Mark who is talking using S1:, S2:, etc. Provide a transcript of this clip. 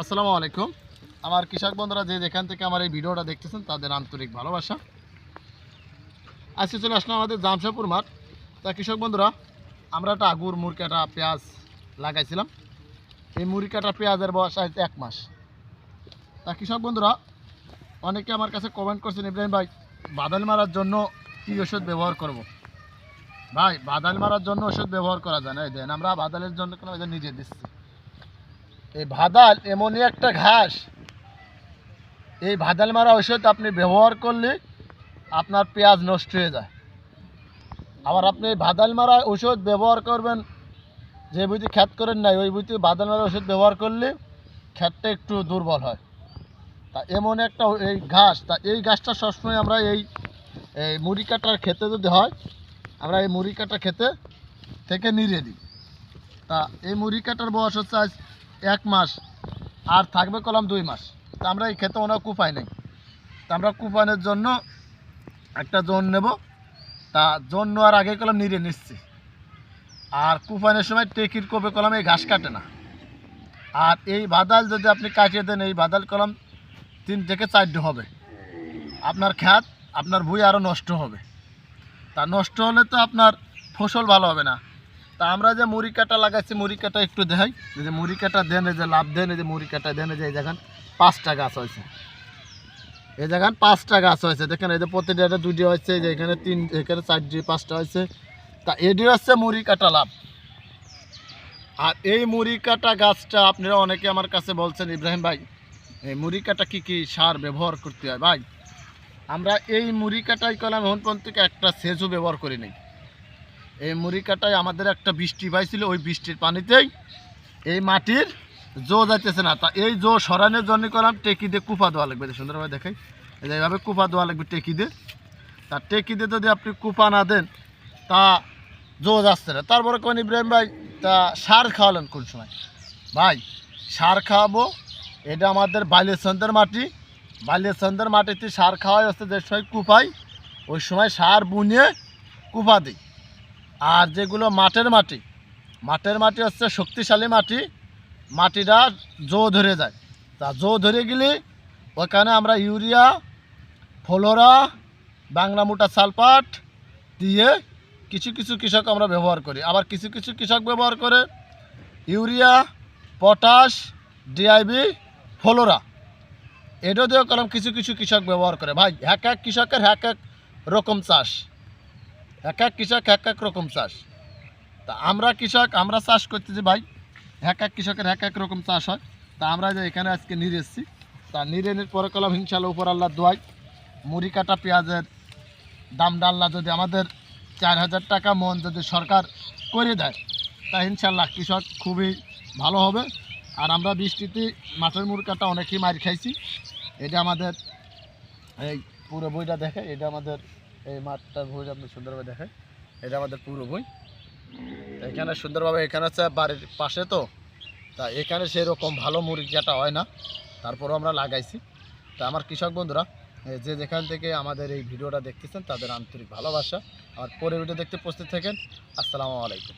S1: আসসালামু আলাইকুম। আমার কৃষক বন্ধুরা যে যেখান থেকে আমার এই ভিডিওটা দেখতেছেন, তাদের আন্তরিক ভালোবাসা। আজকে চলে আসলাম আমাদের জামশাপুর মাঠ। তা কৃষক বন্ধুরা, আমরা একটা আগুর মুরকাটা পেঁয়াজ লাগাইছিলাম। এই মুরকাটা পেঁয়াজের বয়স আজ এক মাস। তা কৃষক বন্ধুরা, অনেকে আমার কাছে কমেন্ট করছেন, ইব্রাহিম ভাই বাদাল মারার জন্য কী ওষুধ ব্যবহার করব। ভাই বাদাল মারার জন্য ওষুধ ব্যবহার করা যায় না। এই দেন, আমরা বাদালের জন্য কোনো নিজে দিচ্ছি। এই ভাদাল এমনই একটা ঘাস। এই ভাদাল মারা ঔষধ আপনি ব্যবহার করলে আপনার পেঁয়াজ নষ্ট হয়ে যায়। আবার আপনি ভাদাল মারা ওষুধ ব্যবহার করবেন, যে বুঝি খ্যাত করেন নাই, ওই বুঝি ভাদাল মারা ওষুধ ব্যবহার করলে খ্যাতটা একটু দুর্বল হয়। তা এমন একটা এই ঘাস, তা এই ঘাসটা সবসময় আমরা এই এই মুড়ি কাটার খেতে যদি হয়, আমরা এই মুড়ি কাটা খেতে থেকে নিড়িয়ে দিই। তা এই মুড়ি কাটার বয়স হচ্ছে আজ এক মাস, আর থাকবে কলম দুই মাস। তা আমরা এই খেতে ওনার কুপাই নেই তা আমরা কুপানের জন্য একটা জোন নেব। তা জোন নেওয়ার আগে কলম নিড়ে নিচ্ছি। আর কুপানের সময় টেকির কোপে কলম এই ঘাস কাটে না। আর এই বাদাল যদি আপনি কাটিয়ে দেন, এই বাদাল কলম তিন থেকে চারটে হবে। আপনার খ্যাত আপনার ভুঁই আরও নষ্ট হবে। তা নষ্ট হলে তো আপনার ফসল ভালো হবে না। তা আমরা যে মুড়ি কাটা লাগাচ্ছি মুড়ি কাটা একটু দেখাই। এই যে মুড়ি কাটা দেন, এই যে লাভ দেন, এই যে মুড়ি কাটা দেন, এই যে এই জায়গান পাঁচটা গাছ হয়েছে। এই জায়গান পাঁচটা গাছ হয়েছে। দেখেন, এই যে প্রতিটা দুটি হয়েছে যে এখানে তিন, এখানে চারটি, পাঁচটা হয়েছে। তা এটি হচ্ছে মুড়ি কাটা লাভ। আর এই মুড়ি কাটা গাছটা আপনারা অনেকে আমার কাছে বলছেন, ইব্রাহিম ভাই, এই মুড়ি কাটা কী কী সার ব্যবহার করতে হয়? ভাই, আমরা এই মুড়ি কাটাই কলাম এখন পর্যন্ত একটা সেচও ব্যবহার করি নাই। এই মুড়ি কাটায় আমাদের একটা বৃষ্টি পাইছিল, ওই বৃষ্টির পানিতেই এই মাটির জো যাইতেছে না। তা এই জো সরানোর জন্য করলাম টেকি দিয়ে কুপা দেওয়া লাগবে। সুন্দরভাবে দেখাই। এইভাবে কুপা দেওয়া লাগবে টেকি দিয়ে। তা টেকি দিয়ে যদি আপনি কুপা না দেন, তা জো যাচ্ছে না। তারপরে কোন ইব্রাহিম ভাই, তা সার খাওয়ালেন কোন সময়? ভাই, সার খাওয়াবো। এটা আমাদের বালিয়াচন্দ্রের মাটি। বালিয়াচন্দ্রের মাটিতে সার খাওয়াই হচ্ছে যে সময় কুপাই ওই সময় সার বুনিয়ে কুপা দিই। আর যেগুলো মাঠের মাটি মাঠের মাটি হচ্ছে শক্তিশালী মাটি, মাটিটা জো ধরে যায়। তা জো ধরে গেলে ওখানে আমরা ইউরিয়া, ফলোরা, বাংলা মোটা সালপাট দিয়ে কিছু কিছু কৃষক আমরা ব্যবহার করি। আবার কিছু কিছু কৃষক ব্যবহার করে ইউরিয়া, পটাশ, ডিআইবি, ফলোরা এটা দিয়েও কলম কিছু কিছু কৃষক ব্যবহার করে। ভাই, এক এক কৃষকের এক এক রকম চাষ। এক এক কৃষক এক এক রকম চাষ। তা আমরা কৃষক, আমরা চাষ করতেছি ভাই। এক এক কৃষকের এক এক রকম চাষ হয়। তা আমরা যে এখানে আজকে নিয়ে এসেছি। তা নিরেনের পরে কলম হিংসাল্লাহ উপর আল্লাহ দোয়াই মুড়ি কাটা পেঁয়াজের দাম ডাল্লা যদি আমাদের চার হাজার টাকা মন যদি সরকার করে দেয়, তা ইনশাল্লাহ কৃষক খুবই ভালো হবে। আর আমরা বৃষ্টিতে মাছের মুরগাটা অনেকেই মার খাইছি। এটা আমাদের এই পুরো বইটা দেখে, এটা আমাদের এই মাঠটা ভোজ আপনি সুন্দরভাবে দেখেন। এটা আমাদের পুরো বই এখানে সুন্দরভাবে, এখানে হচ্ছে বাড়ির পাশে তো, তা এখানে সেরকম ভালো মুরগিটা হয় না। তারপরও আমরা লাগাইছি। তা আমার কৃষক বন্ধুরা যে যেখান থেকে আমাদের এই ভিডিওটা দেখতেছেন, তাদের আন্তরিক ভালোবাসা। আর পরে ভিডিও দেখতে প্রস্তুত থাকেন। আসসালামু আলাইকুম।